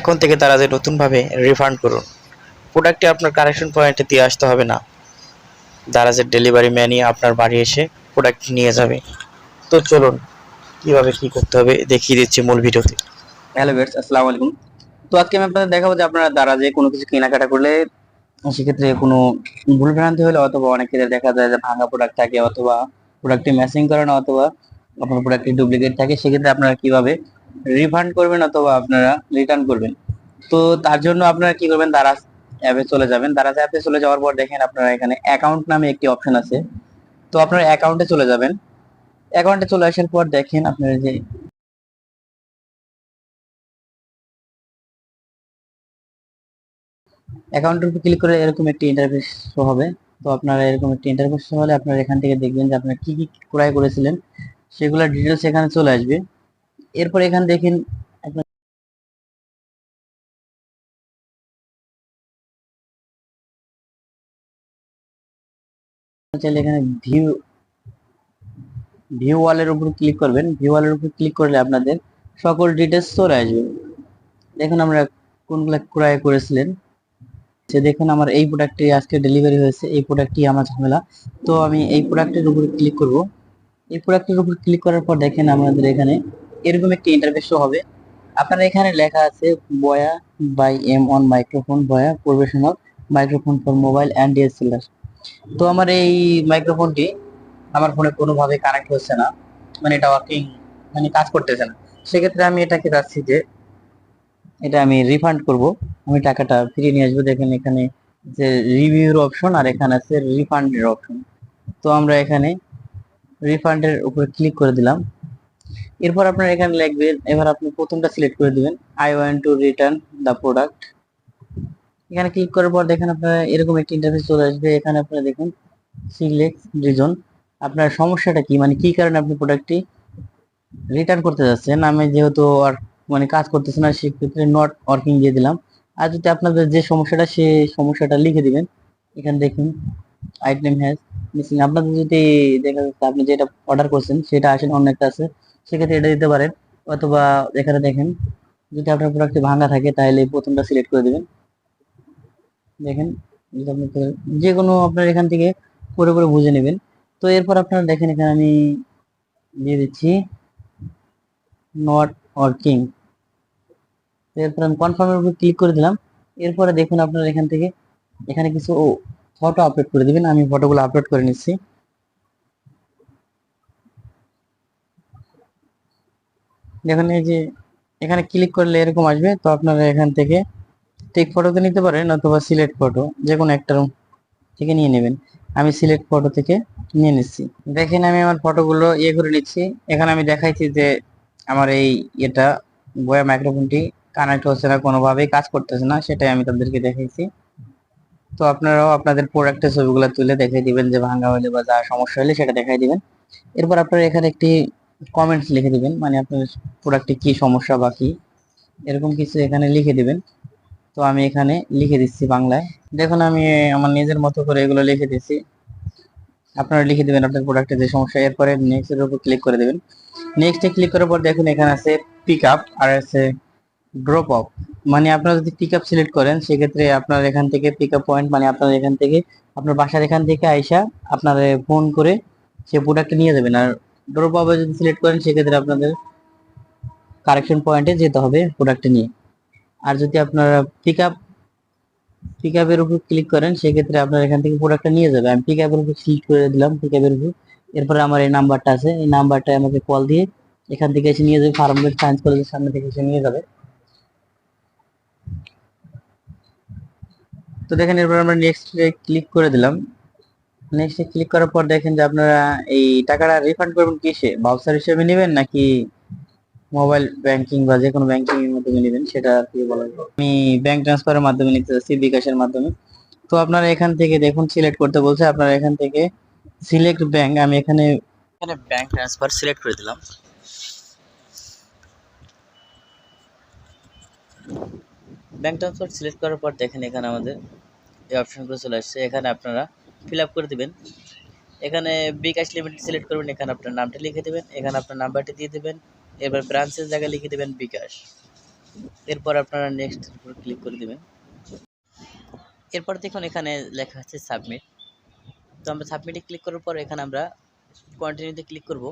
এখন থেকে তারা যে নতুনভাবে রিফান্ড করুন। প্রোডাক্টটি আপনার কারেকশন পয়েন্টে দিয়ে আসতে হবে না। দারাজের ডেলিভারি ম্যানই আপনার বাড়ি এসে প্রোডাক্ট নিয়ে যাবে। তো চলুন, কীভাবে কি করতে হবে দেখিয়ে দিচ্ছি মূল ভিডিওতে। হ্যালো ভিউয়ার্স আসসালামু আলাইকুম। তো আজকে আমি আপনাদের দেখাবো যে আপনারা দ্বারা যে কোনো কিছু কেনাকাটা করলে সেক্ষেত্রে কোনো ভুল ভ্রান্তি হলে অথবা অনেক ক্ষেত্রে দেখা যায় যে ভাঙা প্রোডাক্ট থাকে অথবা প্রোডাক্টটি ম্যাচিং করে না অথবা আপনার প্রোডাক্টটি ডুপ্লিকেট থাকে, সেক্ষেত্রে আপনারা কীভাবে রিফান্ড করবেন অথবা আপনারা রিটার্ন করবেন। তো তার জন্য আপনারা কি করবেন দারাজ অ্যাপে চলে যাবেন। দারাজ অ্যাপে চলে যাওয়ার পর দেখেন আপনারা এখানে অ্যাকাউন্ট নামে একটি অপশন আছে। তো আপনারা অ্যাকাউন্টে চলে যাবেন। অ্যাকাউন্টে চলে আসার পর দেখেন আপনারা যে অ্যাকাউন্টের উপর ক্লিক করে এরকম একটি ইন্টারফেস শো হবে। তো আপনারা এরকম একটি ইন্টারফেস শো হলে আপনারা এখান থেকে দেখবেন যে আপনারা কি কি ক্রয় করেছিলেন। সেগুলোর ডিটেলস এখানে চলে আসবে। এরপর এখানে দেখেন চাইলে এখানে ভিউ ভিউ ওয়ালের উপর ক্লিক করবেন। ভিউ ওয়ালের উপর ক্লিক করলে আপনাদের সকল ডিটেলস চলে আসবে। দেখুন আমরা কোনগুলো ক্রয় করেছিলেন। যে দেখুন আমার এই প্রোডাক্টটি আজকে ডেলিভারি হয়েছে, এই প্রোডাক্টটি আমার ঝামেলা। তো আমি এই প্রোডাক্টের উপর ক্লিক করব। এই প্রোডাক্টের উপর ক্লিক করার পর দেখেন আমাদের এখানে এরকম একটি ইন্টারফেস হবে। আপনার এখানে লেখা আছে, Boya by M one microphone, Boya professional microphone for mobile and DSLR. তো আমার এই মাইক্রোফোনটি আমার ফোনে কোনোভাবে কানেক্ট হচ্ছে না। মানে এটা ওয়ার্কিং মানে কাজ করতেছে না। সেক্ষেত্রে আমি এটাকে চাচ্ছি যে, এটা আমি রিফান্ড করব। আমি টাকাটা ফিরিয়ে নিয়ে আসব। দেখেন এখানে যে রিভিউর অপশন আর এখানে আছে রিফান্ডের অপশন তো আমরা এখানে রিফান্ডের উপরে ক্লিক করে দিলাম। এরপর আপনার এখানে লিখবেন এবার আপনি প্রথমটা সিলেক্ট করে দিবেন। I want to return the product এখানে ক্লিক করার পর দেখেন আপনার এরকম একটি ইন্টারফেস চলে আসবে। এখানে আপনারা দেখুন সিলেক্ট রিজন আপনার সমস্যাটা কি? মানে কি কারণে আপনি প্রোডাক্টটি রিটার্ন করতে যাচ্ছেন? আমি যেহেতু আর মানে কাজ করতেছে না, সেক্ষেত্রে নট ওয়ার্কিং দিয়ে দিলাম। আর যদি আপনাদের যে সমস্যাটা সে সমস্যাটা লিখে দিবেন। এখানে দেখুন আইটেম হ্যাজ মিসিং আপনাদের যদি দেখা যাচ্ছে, আপনি যেটা অর্ডার করছেন, সেটা আসেন অন্য একটা আছে। সেক্ষেত্রে এটা দিতে পারেন। অথবা এখানে দেখেন, যদি আপনার প্রোডাক্টটি ভাঙা থাকে, তাহলে প্রথমটা সিলেক্ট করে দেবেন। দেখেন যে কোনো আপনার এখান থেকে করে করে বুঝে নেবেন। তো এরপর আপনারা দেখেন, এখানে আমি দিয়ে দিচ্ছি নট ওয়ার্কিং এরপর আমি কনফার্মের উপর ক্লিক করে দিলাম। এরপরে দেখুন, আপনারা এখান থেকে, এখানে কিছু ফটো আপলোড করে দিবেন। আমি ফটোগুলো আপলোড করে নিচ্ছি। দেখুন, এই যে এখানে ক্লিক করলে এরকম আসবে। তো আপনারা এখান থেকে টেক ফটোতে নিতে পারেন অথবা সিলেক্ট ফটো যে কোনো একটা থেকে নিয়ে নেবেন। আমি সিলেক্ট ফটো থেকে নিয়ে নিচ্ছি। দেখেন, আমি আমার ফটোগুলো ইয়ে করে নিচ্ছি। এখানে আমি দেখাইছি যে আমার এই এটা বয়া মাইক্রোফোনটি কানেক্ট হচ্ছে না, কোনোভাবেই কাজ করতেছে না, সেটাই আমি তাদেরকে দেখাইছি। তো আপনারাও আপনাদের প্রোডাক্টের ছবিগুলো তুলে দেখাই দিবেন, যে ভাঙা হলে বা যা সমস্যা হলে সেটা দেখাই দিবেন। এরপর আপনারা এখানে একটি কমেন্টস লিখে দিবেন মানে আপনার প্রোডাক্টে কি সমস্যা বা কি, এরকম কিছু এখানে লিখে দিবেন। তো আমি এখানে লিখে দিচ্ছি বাংলায়। দেখুন, আমি আমার নিজের মতো করে এগুলো লিখে দিচ্ছি আপনারা লিখে দিবেন আপনার প্রোডাক্টের যে সমস্যা, এরপরে নেক্সট এর উপর ক্লিক করে দিবেন। নেক্সটে ক্লিক করার পর দেখুন, এখানে আছে পিক আপ আর আছে ড্রপ অফ মানে আপনারা যদি পিক আপ সিলেক্ট করেন, সেক্ষেত্রে আপনার এখান থেকে পিক আপ পয়েন্ট মানে আপনার এখান থেকে, আপনার বাসার এখান থেকে আইসা আপনার ফোন করে সে প্রোডাক্টটা নিয়ে যাবেন। আর ড্রপ অফে যদি সিলেক্ট করেন, সেক্ষেত্রে আপনাদের কারেকশন পয়েন্টে যেতে হবে প্রোডাক্ট নিয়ে। আর যদি আপনারা পিক আপ পিক আপের উপর ক্লিক করেন, সেক্ষেত্রে আপনার এখান থেকে প্রোডাক্টটা নিয়ে যাবে আমি পিক আপের উপর ক্লিক করে দিলাম পিক আপের উপর। এরপরে আমার এই নাম্বারটা আছে। এই নাম্বারটা আমাকে কল দিয়ে এখান থেকে এসে নিয়ে যাবে ফার্মগেট সায়েন্স কলেজের সামনে থেকে এসে নিয়ে যাবে। তো দেখেন, এরপর আমরা নেক্সট ক্লিক করে দিলাম। নেক্সট ক্লিক করার পর দেখেন যে আপনারা এই টাকাটা রিফান্ড করবেন কিসে? ভাউচার হিসেবে নেবেন নাকি মোবাইল ব্যাংকিং বা যে কোনো ব্যাংকিং এর মাধ্যমে নেবেন? সেটা আর কি বলা। আমি ব্যাংক ট্রান্সফারের মাধ্যমে নিতে চাচ্ছি বিকাশের মাধ্যমে। তো আপনারা এখান থেকে দেখুন সিলেক্ট করতে বলছে, আপনারা এখান থেকে সিলেক্ট ব্যাংক আমি এখানে এখানে ব্যাংক ট্রান্সফার সিলেক্ট করে দিলাম। ব্যাংক ট্রান্সফার সিলেক্ট করার পর দেখেন এখানে আমাদের এই অপশনগুলো চলে আসছে। এখানে আপনারা ফিল আপ করে দিবেন। এখানে বিকাশ লিমিটেড সিলেক্ট করবেন, এখানে আপনার নামটা লিখে দেবেন, এখানে আপনার নাম্বারটি দিয়ে দেবেন এবার ব্রাঞ্চের জায়গায় লিখে দেবেন বিকাশ। এরপর আপনারা নেক্সট উপর ক্লিক করে দেবেন। এরপর দেখুন এখানে লেখা আছে সাবমিট তো আমরা সাবমিটে ক্লিক করার পর এখানে আমরা কন্টিনিউতে ক্লিক করব।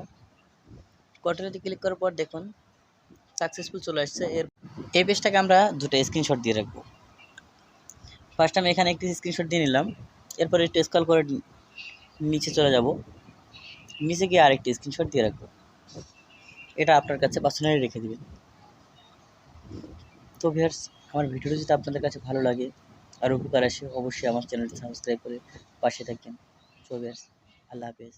কন্টিনিউতে ক্লিক করার পর দেখুন সাকসেসফুল চলে আসছে। এর এই পেজটাকে আমরা দুটো স্ক্রিনশট দিয়ে রাখব। ফার্স্ট আমি এখানে একটি স্ক্রিনশট দিয়ে নিলাম। এরপর একটু স্কল করে নিচে চলে যাব। নিচে গিয়ে আরেকটি স্ক্রিনশট দিয়ে রাখব। এটা আপনার কাছে পার্সোনালি রেখে দেবেন। তো ভিয়ার্স আমার ভিডিওটি যদি আপনাদের কাছে ভালো লাগে আর উপকার আসে, অবশ্যই আমার চ্যানেলটি সাবস্ক্রাইব করে পাশে থাকেন তো ভিয়ার্স আল্লাহ হাফেজ।